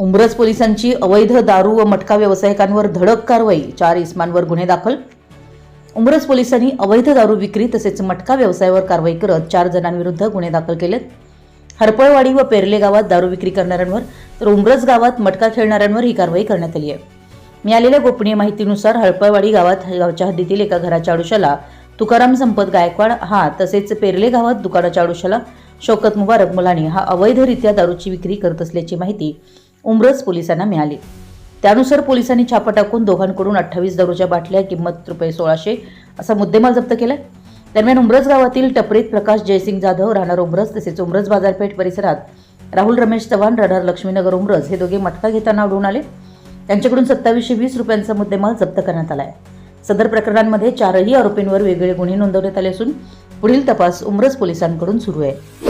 उंब्रज पोलिसांची अवैध दारू व मटका व्यावसायिकांवर धडक कारवाई चार इस्मांवर गुन्हे दाखल. उंब्रज पोलिसांनी अवैध दारू विक्री तसेच मटका व्यवसायावर कारवाई करत चार जणांविरुद्ध गुन्हे दाखल केलेत. हरपळवाडी व पेरले गावात दारू विक्री करणाऱ्यांवर तर उंब्रज गावात मटका खेळणाऱ्यांवर ही कारवाई करण्यात आली आहे. मिळालेल्या गोपनीय माहितीनुसार हळपळवाडी गावात गावच्या हद्दीतील एका घराच्या आडुशाला तुकाराम संपत गायकवाड हा तसेच पेरले गावात दुकानाच्या आडुशाला शौकत मुबारक मुलानी हा अवैधरित्या दारूची विक्री करत असल्याची माहिती उमरज पोलिसांना मिळाली. त्यानुसार पोलिसांनी छापा टाकून दोघांकडून अठ्ठावीस दारूच्या बाटल्या किंमत रुपये सोळाशे असा मुद्देमाल जप्त केला दरम्यान उमरज गावातील टपरीत प्रकाश जयसिंग जाधव राहणार उमरज तसेच उमरज बाजारपेठ परिसरात राहुल रमेश चव्हाण राहणार लक्ष्मीनगर उमरज हे दोघे मटका घेताना आढळून आले. त्यांच्याकडून सत्तावीसशे वीस रुपयांचा मुद्देमाल जप्त करण्यात आला आहे सदर प्रकरणांमध्ये चारही आरोपींवर वेगवेगळे गुन्हे नोंदवण्यात आले असून पुढील तपास उमरज पोलिसांकडून सुरू आहे.